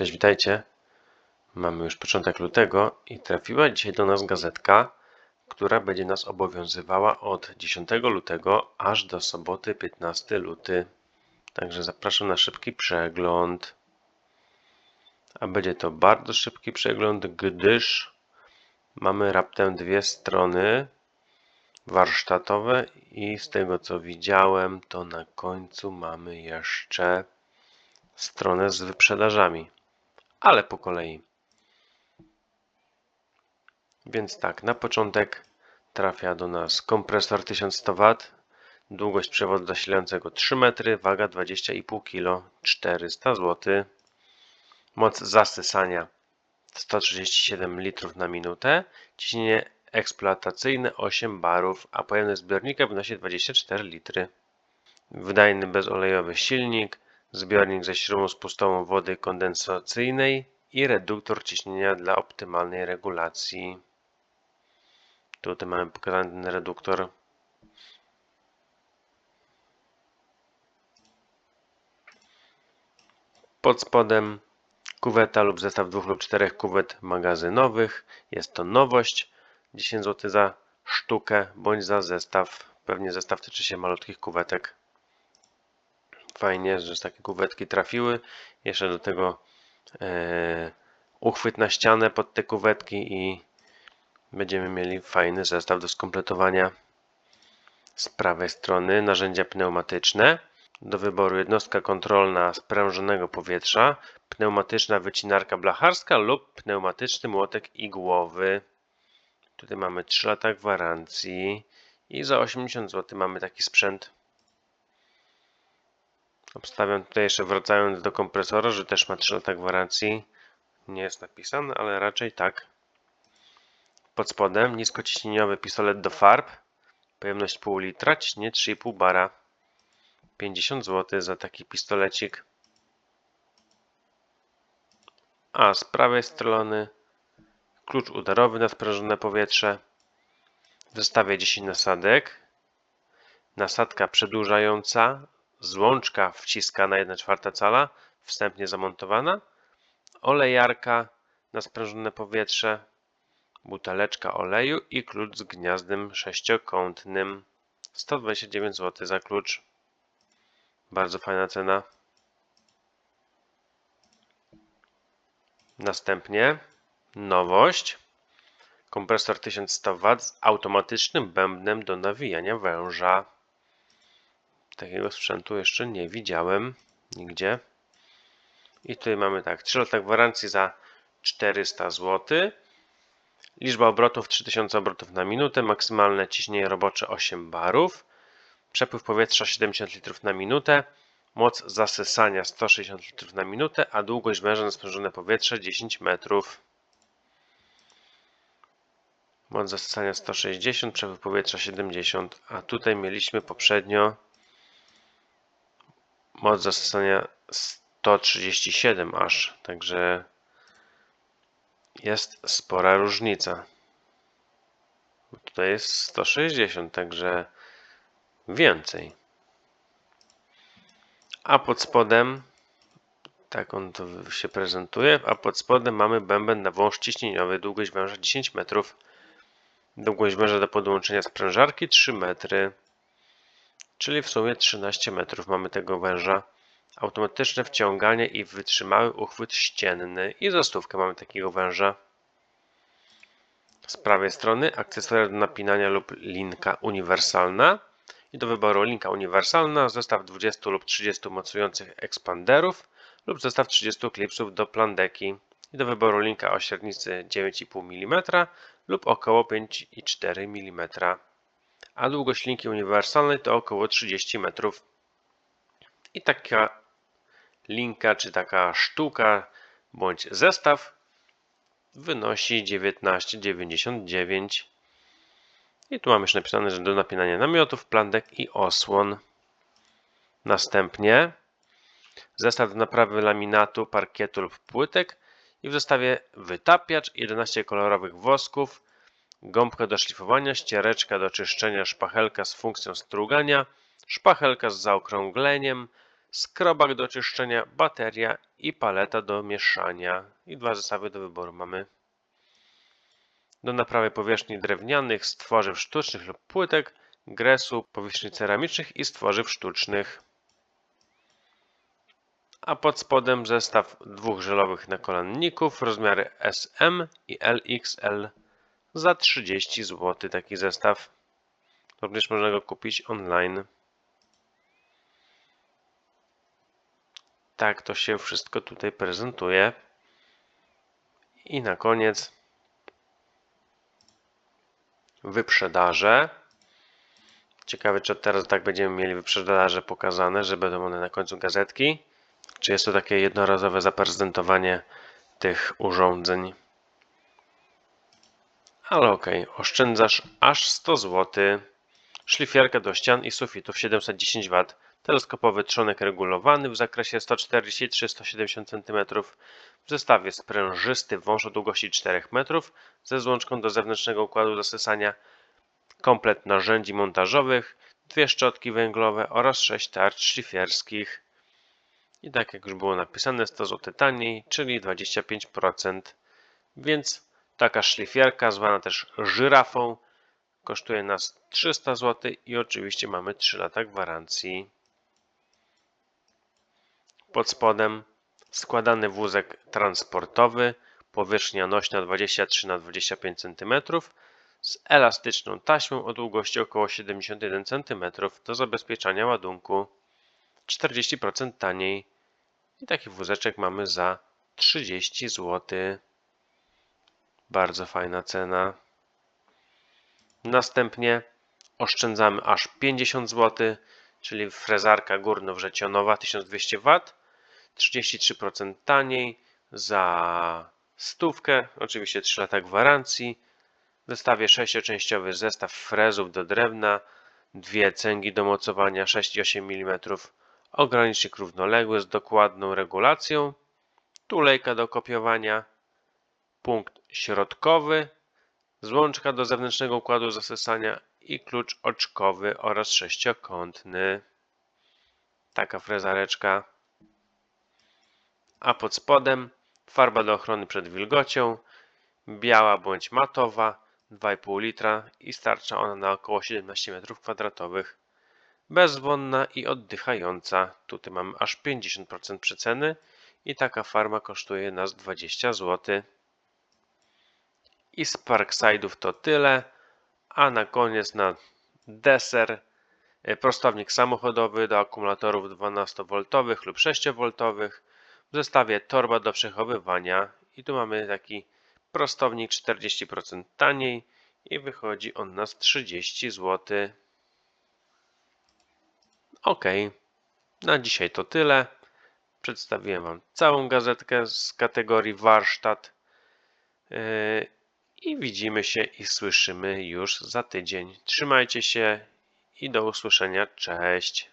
Cześć, witajcie. Mamy już początek lutego i trafiła dzisiaj do nas gazetka, która będzie nas obowiązywała od 10 lutego aż do soboty 15 luty. Także zapraszam na szybki przegląd. A będzie to bardzo szybki przegląd, gdyż mamy raptem dwie strony warsztatowe i z tego co widziałem, to na końcu mamy jeszcze stronę z wyprzedażami, ale po kolei. Więc tak, na początek trafia do nas kompresor 1100 W, długość przewodu zasilającego 3 metry, waga 20,5 kg, 400 zł. Moc zasysania 137 litrów na minutę, ciśnienie eksploatacyjne 8 barów, a pojemność zbiornika wynosi 24 litry. Wydajny bezolejowy silnik, zbiornik ze śrubą spustową wody kondensacyjnej i reduktor ciśnienia dla optymalnej regulacji. Tutaj mamy pokazany ten reduktor. Pod spodem kuweta lub zestaw dwóch lub czterech kuwet magazynowych. Jest to nowość. 10 zł za sztukę bądź za zestaw. Pewnie zestaw tyczy się malutkich kuwetek. Fajnie, że takie kuwetki trafiły. Jeszcze do tego e, uchwyt na ścianę pod te kuwetki i będziemy mieli fajny zestaw do skompletowania. Z prawej strony narzędzia pneumatyczne. Do wyboru jednostka kontrolna sprężonego powietrza, pneumatyczna wycinarka blacharska lub pneumatyczny młotek igłowy. Tutaj mamy 3 lata gwarancji i za 80 zł mamy taki sprzęt. Obstawiam tutaj jeszcze wracając do kompresora, że też ma 3 lata gwarancji. Nie jest napisane, ale raczej tak. Pod spodem niskociśnieniowy pistolet do farb. Pojemność pół litra, ciśnienie 3,5 bara. 50 zł za taki pistolecik. A z prawej strony klucz udarowy na sprężone powietrze. W zestawie 10 nasadek. Nasadka przedłużająca. Złączka wciskana 1 czwarta cala, wstępnie zamontowana. Olejarka na sprężone powietrze. Buteleczka oleju i klucz z gniazdem sześciokątnym. 129 zł za klucz. Bardzo fajna cena. Następnie nowość. Kompresor 1100 W z automatycznym bębnem do nawijania węża. Takiego sprzętu jeszcze nie widziałem nigdzie. I tutaj mamy tak, 3 lata gwarancji za 400 zł. Liczba obrotów 3000 obrotów na minutę, maksymalne ciśnienie robocze 8 barów, przepływ powietrza 70 litrów na minutę, moc zasysania 160 litrów na minutę, a długość węża na sprężone powietrze 10 metrów. Moc zasysania 160, przepływ powietrza 70, a tutaj mieliśmy poprzednio moc zasysania 137 aż, także jest spora różnica. Tutaj jest 160, także więcej. A pod spodem, tak on to się prezentuje, a pod spodem mamy bęben na wąż ciśnieniowy, długość węża 10 metrów, długość węża do podłączenia sprężarki 3 metry, czyli w sumie 13 metrów mamy tego węża. Automatyczne wciąganie i wytrzymały uchwyt ścienny. I za stówkę mamy takiego węża. Z prawej strony akcesoria do napinania lub linka uniwersalna. I do wyboru linka uniwersalna zestaw 20 lub 30 mocujących ekspanderów lub zestaw 30 klipsów do plandeki. I do wyboru linka o średnicy 9,5 mm lub około 5,4 mm a długość linki uniwersalnej to około 30 metrów. I taka linka, czy taka sztuka, bądź zestaw wynosi 19,99. I tu mam już napisane, że do napinania namiotów, plandek i osłon. Następnie zestaw do naprawy laminatu, parkietu lub płytek i w zestawie wytapiacz, 11 kolorowych wosków, gąbka do szlifowania, ściereczka do czyszczenia, szpachelka z funkcją strugania, szpachelka z zaokrągleniem, skrobak do czyszczenia, bateria i paleta do mieszania. I dwa zestawy do wyboru mamy. Do naprawy powierzchni drewnianych, stworzyw sztucznych lub płytek, gresu, powierzchni ceramicznych i stworzyw sztucznych. A pod spodem zestaw dwóch żelowych nakolanników rozmiary SM i LXL za 30 zł taki zestaw. Również można go kupić online. Tak to się wszystko tutaj prezentuje. I na koniec wyprzedaże. Ciekawe, czy teraz tak będziemy mieli wyprzedaże pokazane, że będą one na końcu gazetki. Czy jest to takie jednorazowe zaprezentowanie tych urządzeń. Ale ok, oszczędzasz aż 100 zł. Szlifierka do ścian i sufitów 710 W. Teleskopowy trzonek regulowany w zakresie 143-170 cm. W zestawie sprężysty wąż o długości 4 metrów ze złączką do zewnętrznego układu zasysania, komplet narzędzi montażowych, dwie szczotki węglowe oraz 6 tarcz szlifierskich. I tak jak już było napisane, 100 zł taniej, czyli 25%. Więc taka szlifierka, zwana też żyrafą, kosztuje nas 300 zł i oczywiście mamy 3 lata gwarancji. Pod spodem składany wózek transportowy, powierzchnia nośna 23 na 25 cm z elastyczną taśmą o długości około 71 cm do zabezpieczania ładunku. 40% taniej. I taki wózeczek mamy za 30 zł. Bardzo fajna cena. Następnie oszczędzamy aż 50 zł, czyli frezarka górno-wrzecionowa 1200 W. 33% taniej za stówkę. Oczywiście 3 lata gwarancji. W zestawie 6-częściowy zestaw frezów do drewna, dwie cęgi do mocowania 6,8 mm, ogranicznik równoległy z dokładną regulacją, tulejka do kopiowania, punkt środkowy, złączka do zewnętrznego układu zasysania i klucz oczkowy oraz sześciokątny. Taka frezareczka. A pod spodem farba do ochrony przed wilgocią, biała bądź matowa, 2,5 litra i starcza ona na około 17 m2. Bezwonna i oddychająca. Tutaj mamy aż 50% przeceny i taka farma kosztuje nas 20 zł. I z Parkside'ów to tyle. A na koniec na deser e, prostownik samochodowy do akumulatorów 12V lub 6V. W zestawie torba do przechowywania i tu mamy taki prostownik 40% taniej i wychodzi on nas 30 zł. Ok, na dzisiaj to tyle. Przedstawiłem Wam całą gazetkę z kategorii warsztat. I widzimy się i słyszymy już za tydzień. Trzymajcie się i do usłyszenia. Cześć.